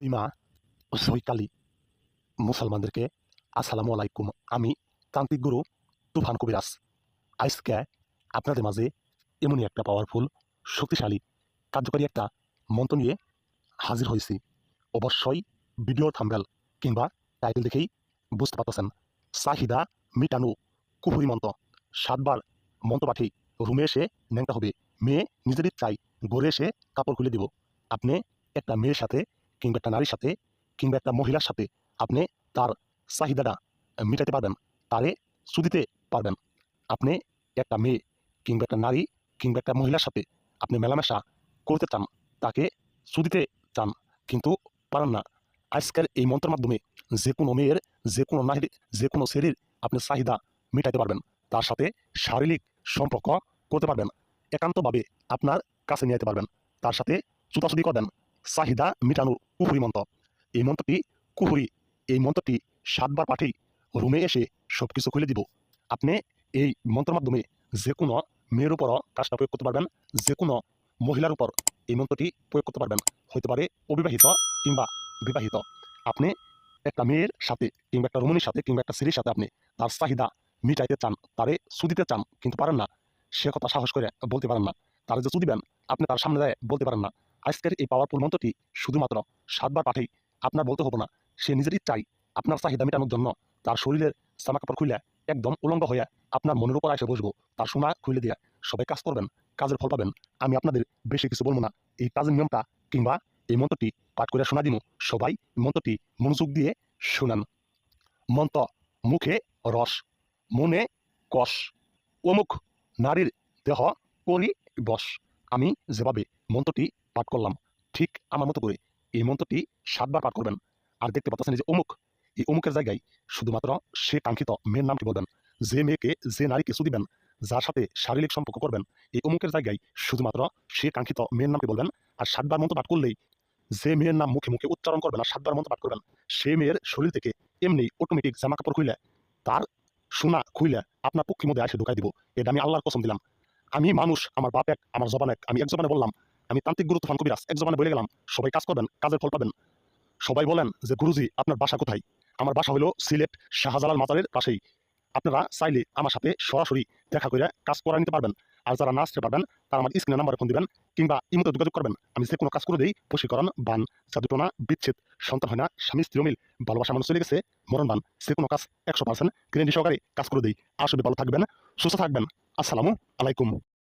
ইমা সৈকালি মুসলমানদেরকে আসসালামু আলাইকুম। আমি তান্ত্রিক গুরু তুফান কবিরাজ। আজকে আপনাদের মাঝে এমনই একটা পাওয়ারফুল শক্তিশালী, কার্যকরী একটা মন্ত্র নিয়ে হাজির হয়েছি। অবশ্যই ভিডিও থাম্বেল কিংবা টাইটেল দেখেই বুঝতে পারতেছেন। চাহিদা মিটানো কুহুরি মন্ত্র। সাতবার মন্ত্র পাঠি রুমে এসে ন্যাংটা হবে। মেয়ে নিজেরই চাই গড়ে এসে কাপড় খুলে দিব। আপনি একটা মেয়ের সাথে কিংবা একটা নারীর সাথে কিংবা একটা মহিলার সাথে আপনি তার চাহিদাটা মেটাতে পারবেন, তারে সুদিতে পারবেন। আপনি একটা মেয়ে কিংবা একটা নারী কিংবা একটা মহিলার সাথে আপনি মেলামেশা করতে চান, তাকে সুদিতে চান, কিন্তু পারেন না। আজকের এই মন্ত্রের মাধ্যমে যে কোনো মেয়ের, যে কোনো নারীর, যে কোনো ছেলের আপনি চাহিদা মেটাতে পারবেন, তার সাথে শারীরিক সম্পর্ক করতে পারবেন, একান্তভাবে আপনার কাছে নিয়ে যেতে পারবেন, তার সাথে চুতাচুতি করবেন। চাহিদা মেটানোর কুহুরি মন্ত্র। এই মন্ত্রটি কুহুরি এই মন্ত্রটি সাতবার পাঠেই রুমে এসে সব কিছু খুলে দিব। আপনি এই মন্ত্রের মাধ্যমে যে কোনো মেয়ের উপরও কাজটা প্রয়োগ করতে পারবেন যে কোনো মহিলার উপর এই মন্ত্রটি প্রয়োগ করতে পারবেন হতে পারে অবিবাহিত কিংবা বিবাহিত। আপনি একটা মেয়ের সাথে কিংবা একটা রমণীর সাথে কিংবা একটা স্ত্রীর সাথে আপনি তার চাহিদা মিটাইতে চান, তারে সুদিতে চান, কিন্তু পারেন না, সে কথা সাহস করে বলতে পারেন না। তারা যে সুদিবেন আপনি তার সামনে দেয় বলতে পারেন না। আজকের এই পাওয়ারফুল মন্ত্রটি শুধুমাত্র সাতবার পাঠেই আপনার বলতে হবে না। সে নিজেরই চাই আপনার চাহিদা মেটানোর জন্য। তার শরীরের জামা কাপড় খুলে একদম উলঙ্গ হয়ে আপনার মনের উপর এসে বসবো। তার সোনা খুলে দিয়ে সবাই কাজ করবেন, কাজের ফল পাবেন। আমি আপনাদের বেশি কিছু বলব না। এই কাজের নিয়মটা কিংবা এই মন্ত্রটি পাঠ করে শোনা দিব সবাই মন্ত্রটি মনোযোগ দিয়ে শুনান। মন্ত্র, মুখে রস, মনে কষ, অমুক নারীর দেহ করি বস। আমি যেভাবে মন্ত্রটি পাঠ করলাম। ঠিক আমার মতো করে এই মন্ত্রটি সাতবার পাঠ করবেন। আর দেখতে পাচ্ছেন যে অমুক, এই অমুকের জায়গায় শুধুমাত্র সে কাঙ্ক্ষিত মেয়ের নামটি বলবেন। যে মেয়েকে, যে নারীকে কিছু দিবেন, যার সাথে শারীরিক সম্পর্ক করবেন, এই অমুকের জায়গায় শুধুমাত্র সে কাঙ্ক্ষিত মেয়ের নামটি বলবেন। আর সাতবার মন্ত্র পাঠ করলেই যে মেয়ের নাম মুখে মুখে উচ্চারণ করবেন, আর সাতবার মন্ত্র পাঠ করবেন, সে মেয়ের শরীর থেকে এমনি অটোমেটিক জামা কাপড় খুলে তার সোনা খুইলে আপনার পক্ষের মধ্যে আসে ঢুকাই দিব। এটা আমি আল্লাহর কসম দিলাম। আমি মানুষ, আমার বাপ এক, আমার জবান এক, আমি এক জবানে বললাম আমি তান্ত্রিক গুরু তুফান কবিরাজ। এক জবানে বলে গেলাম, সবাই কাজ করবেন, কাজের ফল পাবেন। সবাই বলেন যে, গুরুজি, আপনার বাসা কোথায়? আমার বাসা হলো সিলেট শাহজালাল মাজারের পাশেই। আপনারা চাইলে আমার সাথে সরাসরি দেখা করে কাজ করা নিতে পারবেন। আর যারা না আসতে পারবেন, তারা আমার স্ক্রিনে নাম্বারে ফোন দিবেন কিংবা ইমতে যোগাযোগ করবেন। আমি যে কোনো কাজ করে দিই, বশীকরণ, বান জাদুটনা বিচ্ছেদ, সন্তান হয় না, স্বামী, স্ত্রী মিল ভালোবাসা মানুষ চলে গেছে, মরণ বান, যে কোনো কাজ একশো পার্সেন্ট গ্যারেন্টি সহকারে কাজ করে দিই। আসলে ভালো থাকবেন, সুস্থ থাকবেন। আসসালামু আলাইকুম।